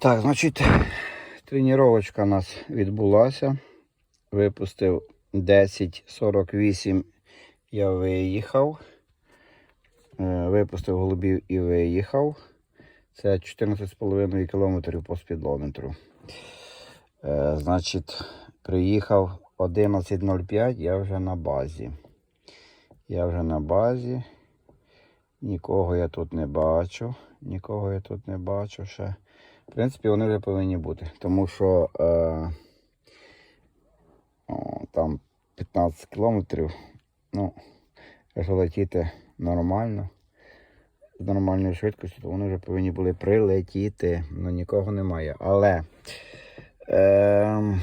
Так, значить, тренувачка у нас відбулася. Випустив 10.48, я виїхав. Е, Випустив голубів і виїхав. Це 14,5 кілометрів по спідлометру. Е, Значить, приїхав 11.05, я вже на базі. Я вже на базі. Нікого я тут не бачу. Нікого я тут не бачу ще. В принципі, вони вже повинні бути. Тому що е, о, там 15 кілометрів. Ну, якщо летіти нормально, з нормальною швидкістю, то вони вже повинні були прилетіти. Ну нікого немає. Але е,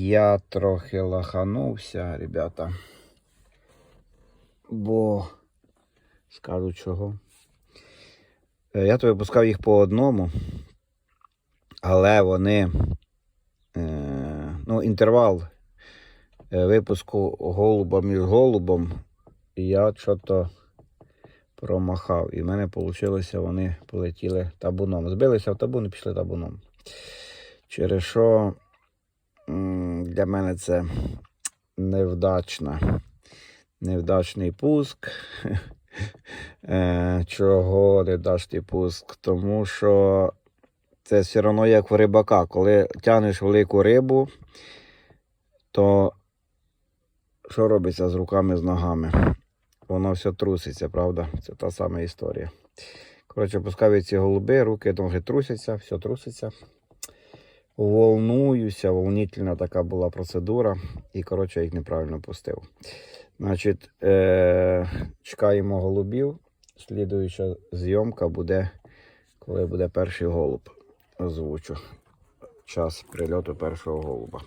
я трохи лаханувся, ребята. Бо скажу чого. Е, Я то випускав їх по одному, але вони. Е, ну, інтервал е, випуску голуба між голубом, я що-то промахав. І в мене вийшло, вони полетіли табуном. Збилися в табун і пішли табуном. Через що для мене це невдачна. Невдачний пуск. Е, Чого невдачний пуск? Тому що це все одно як в рибака. Коли тягнеш велику рибу, то що робиться з руками, з ногами? Воно все труситься, правда? Це та сама історія. Коротше, пускаю ці голуби, руки ноги трусяться, все труситься. Волнуюся, волнительна така була процедура. І, коротше, їх неправильно пустив. Значить, е- чекаємо голубів. Слідуюча зйомка буде, коли буде перший голуб. Озвучу час прильоту першого голуба.